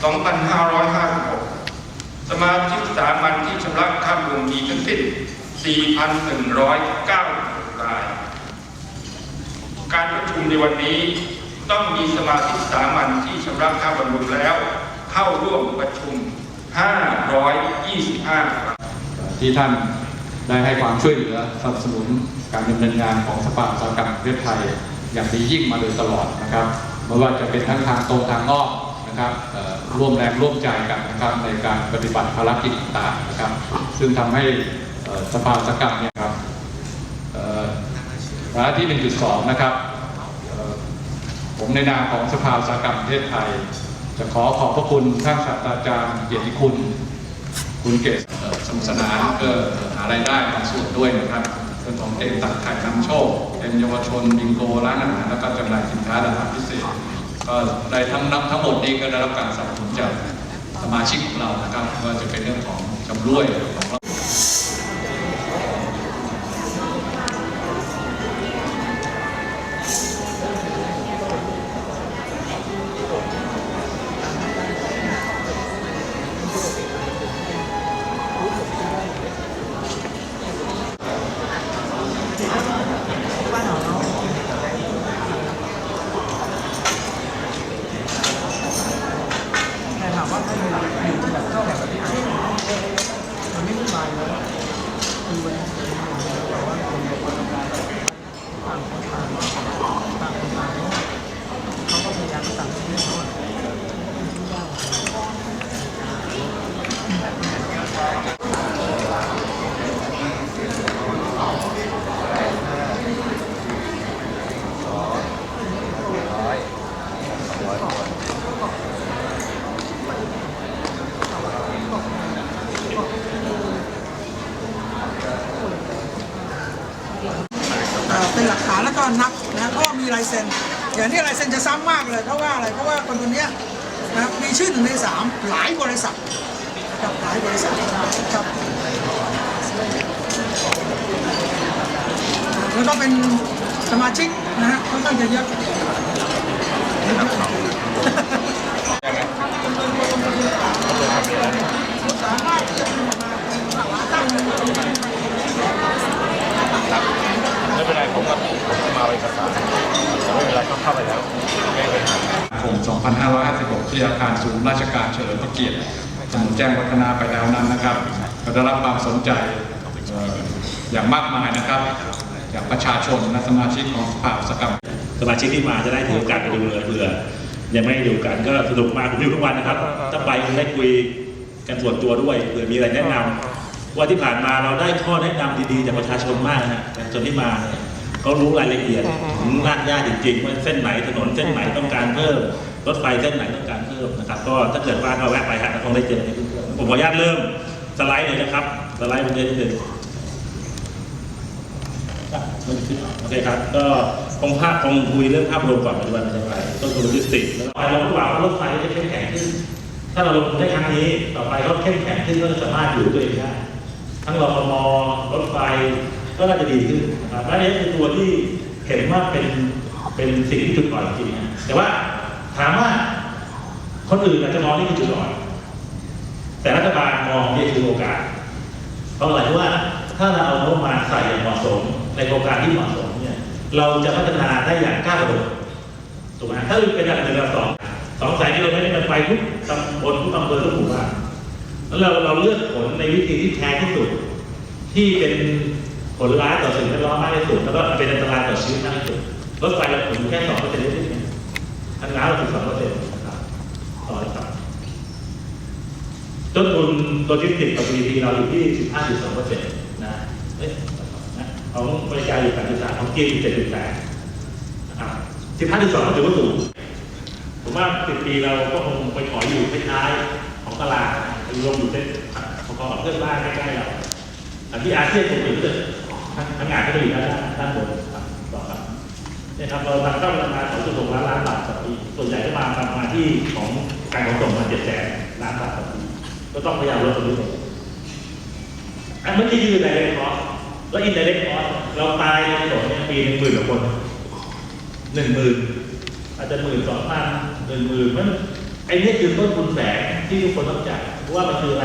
2556 สมาชิกสามัญที่ชำระค่าบำรุงมีทั้งสิ้น 4,109ราย การประชุมในวันนี้ต้องมีสมาชิกสามัญที่ชำระค่าบำรุงแล้ว เข้าร่วมประชุม 525รายที่ท่านได้ให้ความช่วยเหลือสนับสนุนการดำเนินงานของสภาอุตสาหกรรมประเทศไทย อย่างดียิ่งมาโดยตลอดนะครับไม่ว่าจะเป็นทั้งทางตรงทางอ้อม นะครับร่วมแรงร่วมใจกันนะครับในการปฏิบัติภารกิจต่างๆนะครับ ซึ่งทำให้สภาอุตสาหกรรมเนี่ยครับเอ่อวาระที่ 1.2 นะครับ ผมในนามของสภาอุตสาหกรรมประเทศไทย จะขอขอบพระคุณท่านศาสตราจารย์เกียรติคุณ คุณเกศสนุสนานก็หารายได้บางส่วนด้วยนะครับเรื่องของเกมตัดไข่นำโชคเกมเยาวชนบิงโกร้านอาหารแล้วก็จำหน่ายสินค้าราคาพิเศษ ก็ในทั้งนับทั้งหมดนี้ก็ได้รับการสนับสนุนจากสมาชิกของเรานะครับว่าจะเป็นเรื่องของจำรวยของ เป็นหลักฐานแล้วก็นับนะเพราะว่ามีลายเซ็นอย่างนี้ลายเซ็นจะซ้ำมากเลยเพราะว่าอะไรเพราะว่าคนคนนี้นะมีชื่อหนึ่งในสามหลายบริษัทนะครับหลายบริษัทครับแล้วก็เป็นสมาชิกนะฮะค่อนข้างจะเยอะสามารถที่จะไม่เป็นไร ผมก็ผมจะมาเอาเอกสารแต่ไม่เป็นไรก็เข้าไปแล้วไม่เป็นไรคม2556 ที่อาคารศูนย์ราชการเฉลิมพระเกียรติถนนแจ้งวัฒนาไปแล้วนั้นนะครับ ก็ได้รับความสนใจเอ่ออย่างมากมายนะครับจากประชาชนและสมาชิกของสภาอุตสาหกรรม สมาชิกที่มาจะได้ถือโอกาสไปดูเลยเผื่อยังไม่ได้ดูกันก็สนุกมากผมอยู่ทุกวันนะครับถ้าไปได้คุยกันส่วนตัวด้วยเผื่อมีอะไรแนะนำว่าที่ผ่านมาเราได้ข้อแนะนำดีๆจากประชาชนมากนะฮะประชาชนที่มาเนี่ย เขารู้รายละเอียดถึงรากหญ้าจริงๆว่าเส้นไหนถนนเส้นไหนต้องการเพิ่มรถไฟเส้นไหนต้องการเพิ่มนะครับ ก็ถ้าเกิดว่าก็แวะไปฮะคงได้เจอผมขออนุญาตเริ่มสไลด์เลยนะครับสไลด์มันเยอะนิดนึงโอเคครับ ก็คงภาพคงคุยเรื่องภาพรวมก่อนปัจจุบันเป็นอย่างไรต้นทุนโลจิสติกส์แล้วก็เราหวังว่ารถไฟจะเข้มแข็งขึ้น ถ้าเราลงทุนได้ครั้งนี้ ต่อไปก็เข้มแข็งขึ้นก็จะสามารถอยู่ตัวเองได้ ทั้งรฟมรถไฟ ก็น่าจะดีขึ้นนะครับและนี่คือตัวที่เห็นว่าเป็นเป็นสิ่งที่จุดอ่อนจริงๆนะแต่ว่าถามว่าคนอื่นอาจจะมองนี่คือจุดอ่อน แต่รัฐบาลมองนี่คือโอกาส เพราะอะไรเพราะว่าถ้าเราเอางบประมาณใส่อย่างเหมาะสม ในโครงการที่เหมาะสมเนี่ยเราจะพัฒนาได้อย่างก้าวกระโดดถูกไหมถ้าเป็นอย่างหนึ่งกับสองสองสายที่เราไม่ได้มันไปทุกตำบลทุกอำเภอทุกหมู่บ้านแล้วเราเราเลือกผลในวิธีที่แท้ที่สุด ที่เป็น ผลร้ายต่อสิ่งแวดล้อมมากที่สุดแล้วก็เป็นอันตรายต่อชีวิตมากที่สุดรถไฟเราผลแค่สองเปอร์เซ็นต์นิดๆเองทางน้ำเราถึงสองเปอร์เซ็นต์นะครับต่อเลยครับต้นทุนโลจิสติกส์กับ GDP เราอยู่ที่15.2เปอร์เซ็นต์นะเอ๊ะของบริการอยู่8.3ของจีน7.8นะครับ15.2ถือว่าสูงผมว่า10ปีเราก็คงไปขออยู่ท้ายของตลาดรวมอยู่เส้นพอๆกับเพื่อนบ้านใกล้ๆเราที่อาเซียนผมอยู่ ที่ทั้งงานก็จะอยู่ด้านด้านบนครับต่อครับเนี่ยครับเราทำเข้าประมาณ2.6ล้านล้านบาทต่อปีส่วนใหญ่ก็มาทำมาที่ของการขนส่งมา7แสนล้านบาทต่อปีก็ต้องพยายามลดตรงนี้ลงอันเมื่อกี้คือ direct cost แล้ว indirect cost เราตายในถนนเนี่ยปีหนึ่งหมื่นกว่าคนหนึ่งหมื่นอาจจะหมื่นสองพันหนึ่งหมื่นมันไอ้นี่คือต้นทุนแฝงที่ทุกคนต้องจ่ายเพราะว่ามันคืออะไร